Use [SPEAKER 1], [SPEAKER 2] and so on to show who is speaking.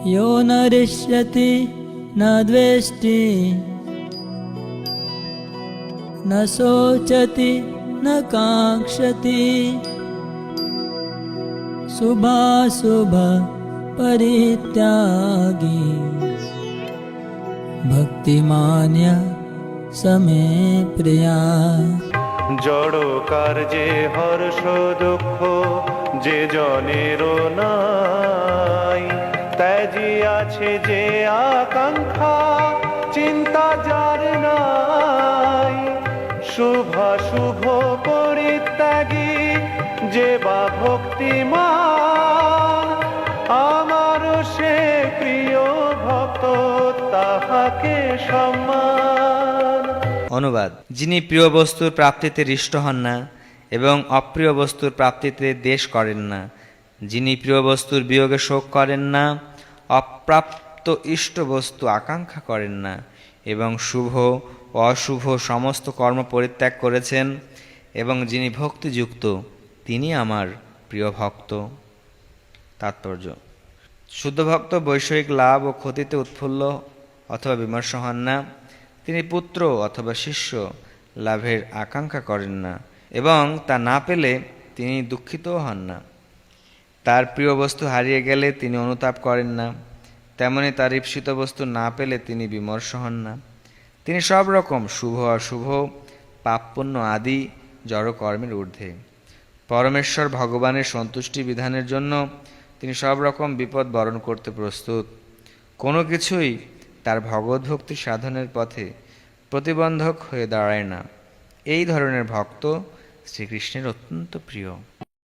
[SPEAKER 1] यो न रिष्यति न द्वेष्टि न शोचति न काङ्क्षति शुभाशुभ परित्यागी भक्तिमान्य समे प्रिया
[SPEAKER 2] জড় কার্যে হর্ষ দুঃখ যে জনের নাই ত্যাজি আছে যে আকাঙ্ক্ষা, চিন্তা যার নাই। শুভ শুভ পরিত্যাগী যে বা ভক্তিমান, আমার সে প্রিয় ভক্ত, তাহাকে সম্মান।
[SPEAKER 3] অনুবাদ, যিনি প্রিয় বস্তুর প্রাপ্তিতে হৃষ্ট হন না, এবং অপ্রিয় বস্তুর প্রাপ্তিতে দেশ করেন না, যিনি প্রিয় বস্তুর বিয়োগে শোক করেন না অপ্রাপ্ত ইষ্ট বস্তু আকাঙ্ক্ষা করেন না এবং শুভ অশুভ সমস্ত কর্ম পরিত্যাগ করেছেন এবং যিনি ভক্তিযুক্ত, তিনি আমার প্রিয় ভক্ত। তাৎপর্য শুদ্ধ ভক্ত বৈষয়িক লাভ ও ক্ষতিতে উৎফুল্ল অথবা বিমর্ষ হন না। তিনি পুত্র অথবা শিষ্য লাভের আকাঙ্ক্ষা করেন না এবং তা না পেলে তিনি দুঃখিতও হন না। তার প্রিয় বস্তু হারিয়ে গেলে তিনি অনুতাপ করেন না। তেমনি তার ঈপ্সিত বস্তু না পেলে তিনি বিমর্ষ হন না। তিনি সব রকম শুভ, অশুভ, পাপপুণ্য আদি জড়কর্মের ঊর্ধ্বে। পরমেশ্বর ভগবানের সন্তুষ্টি বিধানের জন্য তিনি সব রকম বিপদ বরণ করতে প্রস্তুত। কোনো কিছুই তার ভগবত ভক্তি সাধনের পথে প্রতিবন্ধক হয়ে দাঁড়ায় না। এই ধরনের ভক্ত শ্রীকৃষ্ণের অত্যন্ত প্রিয়।